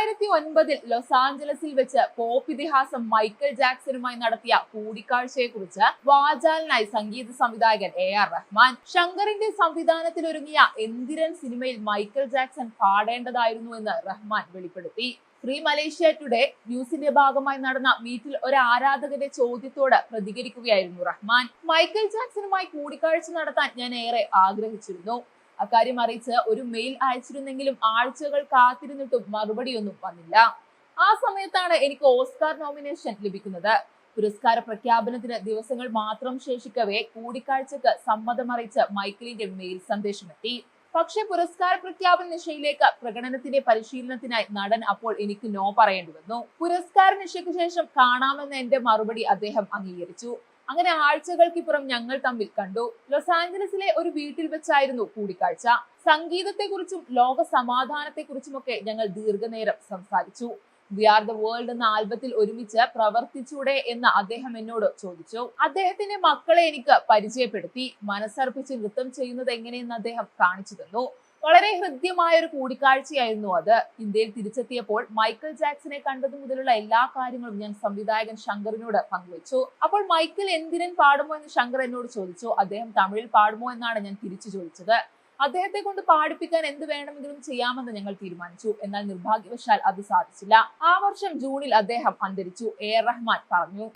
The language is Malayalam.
രണ്ടായിരത്തി ഒൻപതിൽ ലോസ് ആഞ്ചലസിൽ വെച്ച് പോപ്പ് ഇതിഹാസം മൈക്കൽ ജാക്സണുമായി നടത്തിയ കൂടിക്കാഴ്ചയെക്കുറിച്ച് വാചാലനായി സംഗീത സംവിധായകൻ എ ആർ റഹ്മാൻ ശങ്കറിന്റെ സംവിധാനത്തിൽ ഒരുങ്ങിയ എന്തിരൻ സിനിമയിൽ മൈക്കൽ ജാക്സൺ പാടേണ്ടതായിരുന്നു എന്ന് റഹ്മാൻ വെളിപ്പെടുത്തി. ഫ്രീ മലേഷ്യ ടുഡേ ന്യൂസിന്റെ ഭാഗമായി നടന്ന മീറ്റിൽ ഒരു ആരാധകന്റെ ചോദ്യത്തോട് പ്രതികരിക്കുകയായിരുന്നു റഹ്മാൻ. മൈക്കൽ ജാക്സണുമായി കൂടിക്കാഴ്ച നടത്താൻ ഞാൻ ഏറെ ആഗ്രഹിച്ചിരുന്നു. അക്കാര്യം അറിയിച്ച് ഒരു മെയിൽ അയച്ചിരുന്നെങ്കിലും ആഴ്ചകൾ കാത്തിരുന്നിട്ടും മറുപടിയൊന്നും വന്നില്ല. ആ സമയത്താണ് എനിക്ക് ഓസ്കാർ നോമിനേഷൻ ലഭിക്കുന്നത്. പുരസ്കാര പ്രഖ്യാപനത്തിന് ദിവസങ്ങൾ മാത്രം ശേഷിക്കവേ കൂടിക്കാഴ്ചക്ക് സമ്മതമറിയിച്ച് മൈക്കിളിന്റെ മെയിൽ സന്ദേശമെത്തി. പക്ഷേ പുരസ്കാര പ്രഖ്യാപന നിശയിലേക്ക് പ്രകടനത്തിന്റെ പരിശീലനത്തിനായി നടൻ അപ്പോൾ എനിക്ക് നോ പറയേണ്ടി വന്നു. പുരസ്കാര നിശയ്ക്ക് ശേഷം കാണാമെന്ന എന്റെ മറുപടി അദ്ദേഹം അംഗീകരിച്ചു. അങ്ങനെ ആഴ്ചകൾക്കിപ്പുറം ഞങ്ങൾ തമ്മിൽ കണ്ടു. ലോസ് ആഞ്ചലസിലെ ഒരു വീട്ടിൽ വെച്ചായിരുന്നു കൂടിക്കാഴ്ച. സംഗീതത്തെക്കുറിച്ചും ലോക സമാധാനത്തെക്കുറിച്ചുമൊക്കെ ഞങ്ങൾ ദീർഘനേരം സംസാരിച്ചു. വി ആർ ദ വേൾഡ് എന്ന ആൽബത്തിൽ ഒരുമിച്ച് പ്രവർത്തിച്ചൂടെ എന്ന് അദ്ദേഹം എന്നോട് ചോദിച്ചു. അദ്ദേഹത്തിന്റെ മക്കളെ എനിക്ക് പരിചയപ്പെടുത്തി. മനസ്സർപ്പിച്ച് നൃത്തം ചെയ്യുന്നത് എങ്ങനെയെന്ന് അദ്ദേഹം കാണിച്ചു തന്നു. വളരെ ഹൃദ്യമായ ഒരു കൂടിക്കാഴ്ചയായിരുന്നു അത്. ഇന്ത്യയിൽ തിരിച്ചെത്തിയപ്പോൾ മൈക്കിൾ ജാക്സനെ കണ്ടത് മുതലുള്ള എല്ലാ കാര്യങ്ങളും ഞാൻ സംവിധായകൻ ശങ്കറിനോട് പങ്കുവച്ചു. അപ്പോൾ മൈക്കിൾ എന്തിനൻ പാടുമോ എന്ന് ശങ്കർ എന്നോട് ചോദിച്ചു. അദ്ദേഹം തമിഴിൽ പാടുമോ എന്നാണ് ഞാൻ തിരിച്ചു ചോദിച്ചത്. അദ്ദേഹത്തെ കൊണ്ട് പാടിപ്പിക്കാൻ എന്ത് വേണമെങ്കിലും ചെയ്യാമെന്ന് ഞങ്ങൾ തീരുമാനിച്ചു. എന്നാൽ നിർഭാഗ്യവശാൽ അത് സാധിച്ചില്ല. ആ വർഷം ജൂണിൽ അദ്ദേഹം അന്തരിച്ചു. എ റഹ്മാൻ പറഞ്ഞു.